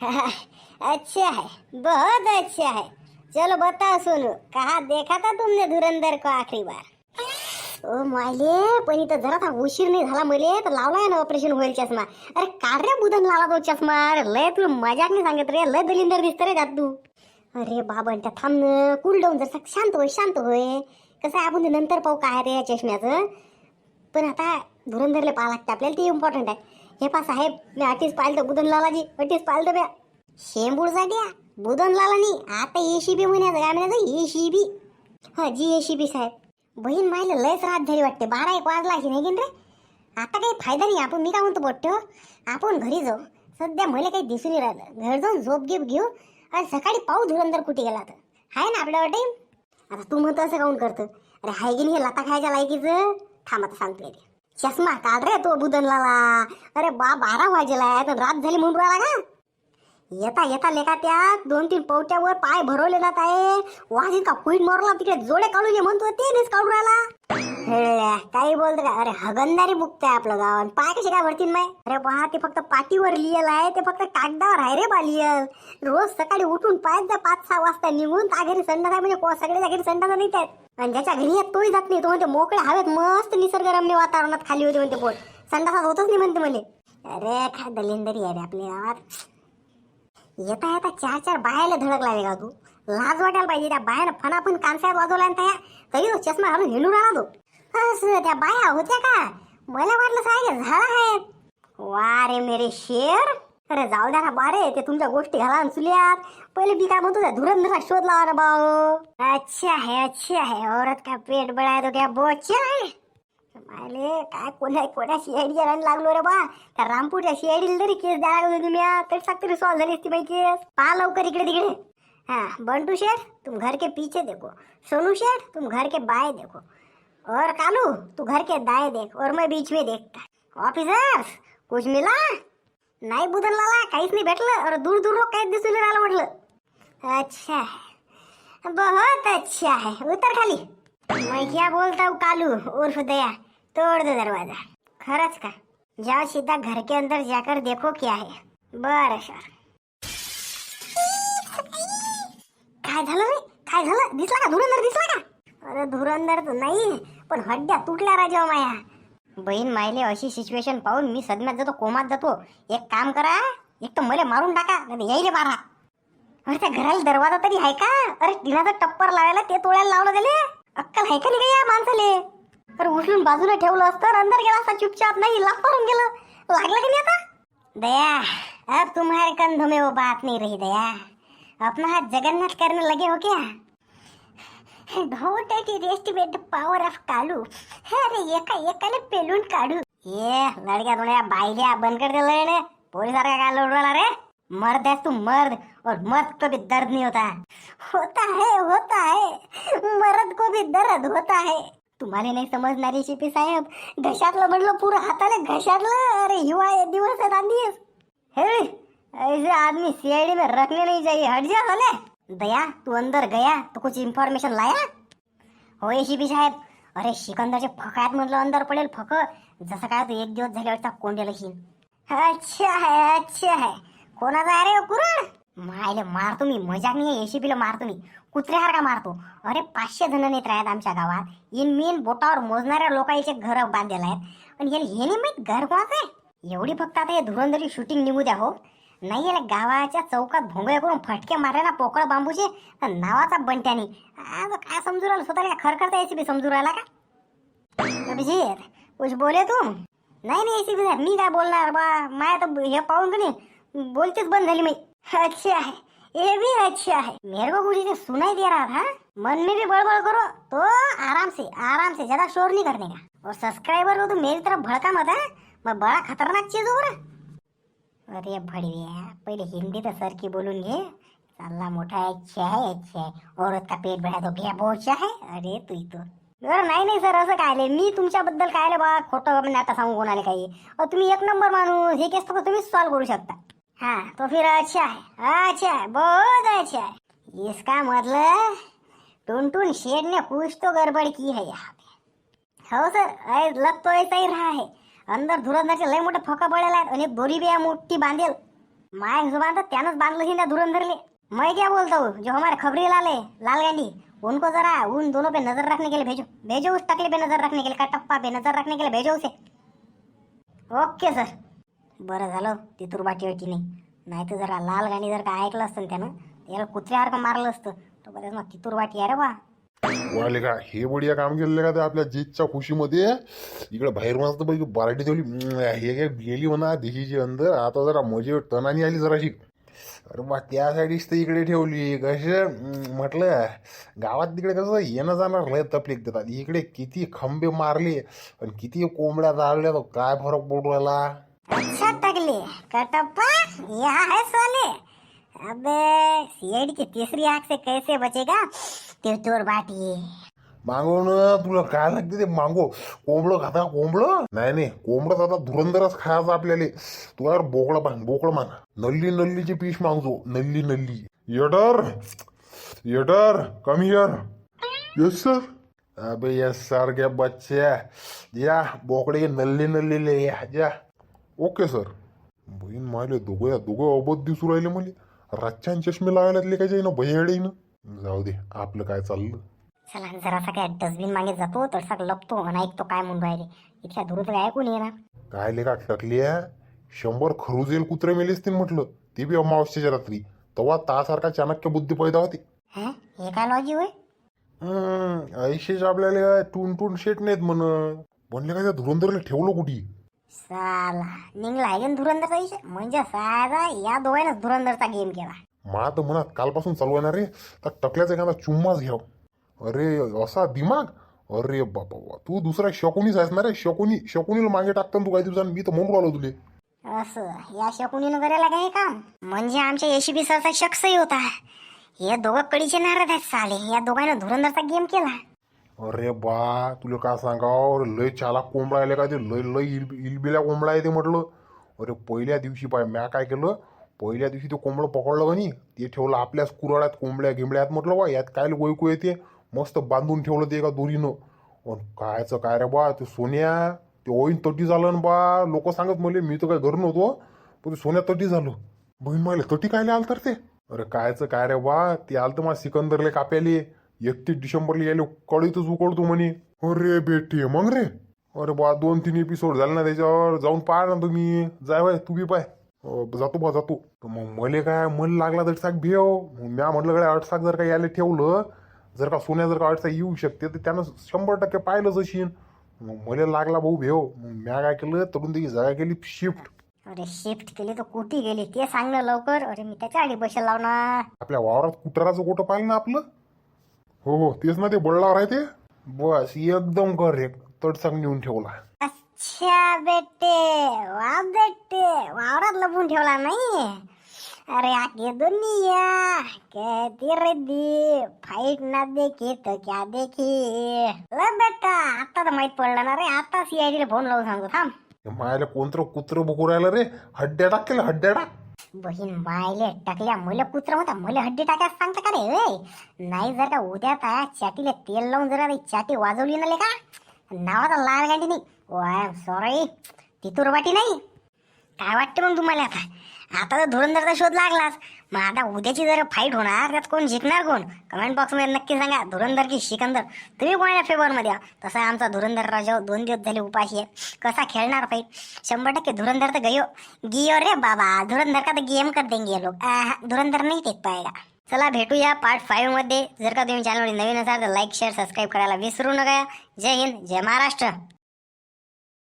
अच्छा. है बहुत अच्छा है। चलो बताओ सोनू कहा देखा था तुमने धुरंधर को आखिरी बार? ओ मायले पण इथं जरा था उशीर नाही झाला मले तर लावलाय ना ऑपरेशन होईल चष्मा अरे काढ रे बुधन लावला तो चष्मा अरे लय तुला मजाक नाही सांगत रे लय दलिंदर दिसत रे त्यात तू। अरे बाबा त्या थांब कूल डाऊन जर शांत होय शांत होय। कसं आहे आपण नंतर पाहू काय रे या चष्म्याचं. पण आता धुरंधरले पाहा लागते आपल्याला ते इम्पॉर्टंट आहे. हे पा साहेब मी अटीच पाहिलं तर बुधन लालाजी अटीच पाहिलं तर ब्या शेंबूड द्या बुधन लाला नाही आता एशीबी म्हणायचं? काय म्हणायचं एशीबी हा जी एशीबी साहेब. बहीण मायला लयच रात झाली वाटते. बारा एक वाजला की नाही रे आता काही फायदा नाही आपण मी काय म्हणतो बोट्ट आपण घरी जाऊ. सध्या मला काही दिसून नाही राहिलं. घर जाऊन झोप गिप घेऊ आणि सकाळी पाहू धुरंदर कुठे गेला तर. आहे ना आपल्यावर टाईम आता तू म्हणतो असं काऊन करतं? अरे हाय की नाही हे लता खायच्या लायकीचं? थांब आता सांगते ते चष्मा काढ रे तो बुधनलाला अरे बा बारा वाजेला आहे तर रात झाली म्हणून राहिला का? येता येता लेखा त्यात दोन तीन पवट्यावर पाय भरवले जात आहे. वाजीत का कुईट मारला? तिकडे जोडे काढून ये म्हणतो ते नाहीच काढून राहिला. काही बोलते का अरे हगंदारी बुकते आपलं गाव. आणि पाय कसे काय भरतील माय? अरे पहा ते फक्त पाठीवर लिहिलं आहे. ते फक्त कागदावर आहे रे बा लियल. रोज सकाळी उठून पाय जा पाच सहा वाजता निघून त्या घरी संडास म्हणजे सगळे सगळ्याच्या घरी संडास नाही आहेत आणि ज्याच्या घरी येत तोही जात नाही. तो म्हणते मोकळे हवेत मस्त निसर्गरम्य वातावरणात खाली होते. म्हणते पोट. संडासात होतच नाही म्हणते मला अरे काय दलिंदरी आहे रे आपल्या गावात येता येता चार चार बायाला धडक लावे का तू? लाज वाटायला पाहिजे त्या बायानं फणाफण कानसात वाजवला आणि त्या तरी तो चष्मा घालून हिंडून आला तो. त्या बाया होत्या का? मला वाटलं साहेब झाला आहेत वा रे मेरे शेर. अरे जाऊ द्या ना बारे ते तुमच्या गोष्टी घाला आणि चुल्यात पहिले बी काय म्हणतो धुरंधरा शोध लावा ना भाऊ अच्छा आहे अच्छा आहे. औरत का पेट बड़ा है तो क्या बोचा है मायले काय कोणा कोणा सीआयडी करायला लागलो रे बा? त्या रामपूरच्या सीआयडीला तरी केस द्यायला लागलो तुम्ही तरी सांगते सॉल्व झाली असती बाई केस पहा लवकर इकडे तिकडे. हाँ बंटू शेठ तुम घर के पीछे देखो. सोनू शेठ तुम घर के बाएं देखो. और कालू तू घर के दाएं देख और मैं बीच में देखता. ऑफिसर कुछ मिला? नाही बुधन लाला काहीच नाही भेटलं. और दूर दूर लोक काहीच दिसून राहिलं म्हटलं. अच्छा बहुत अच्छा है. उतर खाली. मैं क्या बोलता हूँ कालू? उर्फ दया. तोड़ दो दरवाजा. खरंच का? जाओ सीधा घर के अंदर जाकर देखो क्या है. बरं सर. काय झालं रे? काय झालं? दिसला का? धुरंधर दिसला का? अरे धुरंधर तर नाही पण हड्ड्या तुटल्या राजा माया. बहीण मायले अशी सिच्युएशन पाहून मी सदम्यात जातो कोमात जातो. एक काम करा एक तर मला मारून टाका नाही यायले मारा. अरे त्या घराला दरवाजा तरी आहे का? अरे टिनाचा टप्पर लावायला ते तोळ्याला लावलं त्याले? अक्कल आहे का नाही या माणसाले? अरे उचलून बाजूला ठेवलं असतं अंदर गेला असता चुपचाप नाही लाभ पडून गेलं. लागलं की नाही आता? दया अब तुम्हारे कंधों में वो बात नहीं रही दया. अपना हाथ जगन्नाथ करने लगे हो क्या? बहुत एस्टिमेट पावर ऑफ कालू. अरे एका एकाने पेलून काढू? ये लडक्या थोड्या बायल्या बंद कर दिलं रे पोलिसारखा काय लढवला रे मर्द है तू मर्द और मर्द को भी दर्द नहीं होता. होता है होता है. मर्द को भी दर्द होता है. तुम्हाला नाही समजणारी शिपी साहेब. घशातलं म्हणलं पुरं हाताला घशातलं? अरे हिवाळे दिवस आहे आधी हे ऐसे आदमी सीआईडी में रखने नहीं चाहिए हट जा साले दया तू अंदर गया तो कुछ इन्फॉर्मेशन लाया? हो शिपी साहेब. अरे सिकंदरचे आहेत म्हटलं अंदर पडेल फक. जसं काय तू एक दिवस झाल्यावर कोंडेल अच्छा है अच्छा है कोणाचा अरे रे कुरण मायले मारतो मी. मजाक नाही एसीपीला मारतो मी. कुत्र्यासारखा मारतो. अरे पाचशे जण नेत राहत आमच्या गावात. इन मेन बोटावर मोजणाऱ्या लोकांचे घर बांधलेलं आहेत पण याला हे नाही माहीत घर कोणाचं आहे? एवढी फक्त आता हे धुरंधरी शूटिंग निघू द्या हो. नाही याला गावाच्या चौकात भोंगळे करून फटके मारायला ना पोकळ बांबूचे तर नावाचा बनत्याने आज काय समजू राहिला? स्वतःला खर करता एसीबी समजू राहिला का? अभिजित कुछ बोले तुम? नाही नाही एसीबी साहेब मी काय बोलणार? बा माया तर हे पाहून की नाही बोलतेच बंद झाली मी. अच्छा है ये भी अच्छा है। मेरे को कुछ इसे सुनाई दे रहा था। मन में भी बड़बड़ करो तो आराम से आराम से ज्यादा शोर नहीं करने का। और सब्सक्राइबर को तो मेरी तरफ भड़का मत है? मैं बड़ा खतरनाक चीज हूँ अरे भडव्या पहिले हिंदी तर सर की बोलून घे चालला मोठा अच्छा आहे अच्छा आहे औरत का पेट भरा तो घ्या बोचा आहे अरे तू तो। अरे नाही नाही सर असं काय मी तुमच्याबद्दल काय बा खोटं म्हणजे आता सांगू कोणाला काही अहो, तुम्ही एक नंबर माणूस हे केस फक्त तुम्हीच सॉल्व करू शकता। हाँ तो फिर अच्छा है अच्छा है बहुत अच्छा है। इसका मतलब टुनटुन शेर ने कुछ तो गड़बड़ की है यहाँ पे। हो सर लग तो ऐसा ही रहा है। अंदर धुरंधरचे लय मोठं फका पडेल आहेत आणि दोरी बी मोठी बांधेल। माय जुबान तर त्यानंच बांधलं ही त्या धुरंधरले। मैं क्या बोलता हूँ जो हमारे खबरी लाले लाल गांधी उनको जरा उन दोनों पे नजर रखने के लिए भेजो। भेजो उस टकले पे नजर रखने के लिए कटप्पा पे नजर रखने के लिए भेजो उसे। Okay sir. बरं झालं ती तुरबाटी वाटी नाही नाही तर जरा लाल गाणी जर का ऐकलं असतं ना त्यानं याला कुत्र्यासारखं मारलं असतं. तो बरं मग ती तुरबाटी आहे रे बा. वाले का हे बढिया काम केलेलं का ते आपल्या जीतच्या खुशीमध्ये? इकडे बाहेर मस्त पैकी बाराटी ठेवली. हम्म, हे काय गेली म्हणा देशीची अंदर. आता जरा मजे टनानी आली जराशी. अरे बा त्यासाठीच तर इकडे ठेवली. कसं म्हटलं गावात तिकडे कसं येणं जाणार लय तपलीक देतात. इकडे किती खंबे मारले आणि किती कोंबड्या जाळल्या तर काय फरक पडू राहिला? अच्छा टकले कटप्पा यहाँ है सोले अबे सीआईडी की तीसरी आंख से कैसे बचेगा? ते तुरबाटी मागव ना तुला काय लागते ते मागो। कोंबडं खाता कोंबडं? नाही नाही कोंबडं आता धुरंदरच खायचं आपल्याला. तुला यार बोकडं माग बोकडं माग नल्ली नल्लीची पीस मागजो. नल्ली नल्ली. Waiter waiter come here yes sir अबे यस सर के या बोकडे नल्ली नल्ली ले या जा. Okay sir. बहीण मायले दोघं या दोघं अबोध दिसू राहिले म्हणजे रातच्यान चष्मे लावायला काय जाईना बहिणीनं जाऊ दे आपलं काय चाललं? चला जरासा काय डस्टबिन मागे जातो तडसा लपतो आणि ऐकतो काय म्हणून राहिले इतक्या दूर तर ऐकून येणार काय लेखा टकली शंभर खरुजेल कुत्रे मेले असतील म्हटलं. ते बी अमावस्येच्या रात्री. तेव्हा तासारखा चाणक्य बुद्धी पैदा होती. हा? हे काय लॉजी होय? ऐशीच आपल्याला टून टून शेट नाहीत म्हण म्हणले काय त्या धुरंधरला ठेवलं कुठी? साला निघला आहे का धुरंदरचा विषय. म्हणजे साधा या दोघांनाच धुरंदरचा गेम केला. मा तर म्हणत कालपासून चालू आहे ना रे. तर टकल्याचा एखादा चुम्माच घ्याव. अरे असा दिमाग? अरे बाबा बाबा तू दुसरा शकुनीच आहेस ना रे. शकुनी शकुनीला मागे टाकता तू काही दिवसांनी. मी तर म्हणून राहिलो तुले. असं या शकुनीनं करायला काय काम? म्हणजे आमच्या येशिबी सरचा शख्सही होता. हे दोघं कडीचे नारद आहेत साले. या दोघांना धुरंदरचा गेम केला. अरे बा तुला काय सांगाव? लय चालाक कोंबडा आले का ते? लय लय इल इलबिल्या कोंबडा आहे ते म्हटलं. अरे पहिल्या दिवशी पाय म्या काय केलं? पहिल्या दिवशी ते कोंबडं पकडलं का नाही? ते ठेवलं आपल्याच कुराळ्यात कोंबड्या गिंबड्यात म्हटलं बा यात काय गोयकू येते मस्त बांधून ठेवलं ते एका दोरीनं. अन कायचं काय रे बा ते सोन्या ते ओईन तटी झालं ना बा. लोक सांगत मला मी तर काय घर नव्हतो पण ते सोन्या तटी झालं. बहीण मला तटी काय आलं तर ते? अरे कायचं काय रे बा ते आलं तर मला सिकंदरले काप्याले. एकतीस डिसेंबरला यायला कळीतच उकडतो म्हणे. अरे बेटे मग रे? अरे बा दोन तीन एपिसोड झाले ना त्याच्यावर. जाऊन पाहा ना तुम्ही. जाय बाय तू बी पाय. जातो बा जातो. तर मग मले काय मन लागला तर साक भेव म्या म्हटलं काय अडसाक जर का यायला ठेवलं जर का सोन्या जर का अडसा येऊ शकते तर त्यानं शंभर टक्के पाहिलंच अशीन. मग मले लागला भाऊ भेव. मग म्या काय केलं तरुण त्याची जागा केली शिफ्ट अरे शिफ्ट केली तर कुठे गेली? ते सांग ना लवकर. अरे मी त्याच्या आधी बसेल लावणार. आपल्या वावरात कुटराचं कुठं पाहिलं ना आपलं? हो हो तेच ना ते बळलावर आहे ते. बस एकदम करेक्ट तडसाक नेऊन ठेवला. अच्छा बेटे. वा बेटे. वावरात लपून ठेवला नाही? अरे आगे दुनिया कहती रहती फाइट ना देखी तर क्या देखी? ल बेटा आता तर माहीत पडलं ना रे. आता सीआयडी ला फोन लावून सांगतो थांब. मायाला कोणतं कुत्र बघू राहिलं रे? हड्ड्या टाक केलं हड्ड्या टाक. बहीण मायले टाकल्या मुलं कुत्र म्हणता मुलं हड्डी टाकायला सांगता का रे? नाही जर का उद्या त्या चाटीला तेल लावून जरा चाटी वाजवली ना का नावाचा लाल गांडी नाही वाय सॉरी ती तुरवाटी नाही. काय वाटते मग तुम्हाला आता? आता तर धुरंधरचा शोध लागलाच. मग आता उद्याची जर फाईट होणार त्यात कोण जिंकणार कोण? कमेंट बॉक्समध्ये नक्की सांगा. धुरंधर की सिकंदर. तुम्ही कोणाच्या फेवरमध्ये आहात? तसा आमचा धुरंधर राजा दोन दिवस झाले उपाशी आहे. कसा खेळणार फाईट शंभर टक्के धुरंधर तर गयो. गियो रे बाबा. धुरंधर का तर गेम कर देंगे लोक. धुरंधर नाही ते पाहिला चला भेटूया पार्ट फाईव्हमध्ये. जर का तुम्ही चॅनलवर नवीन असाल तर लाईक शेअर सबस्क्राईब करायला विसरू नका. जय हिंद. जय महाराष्ट्र.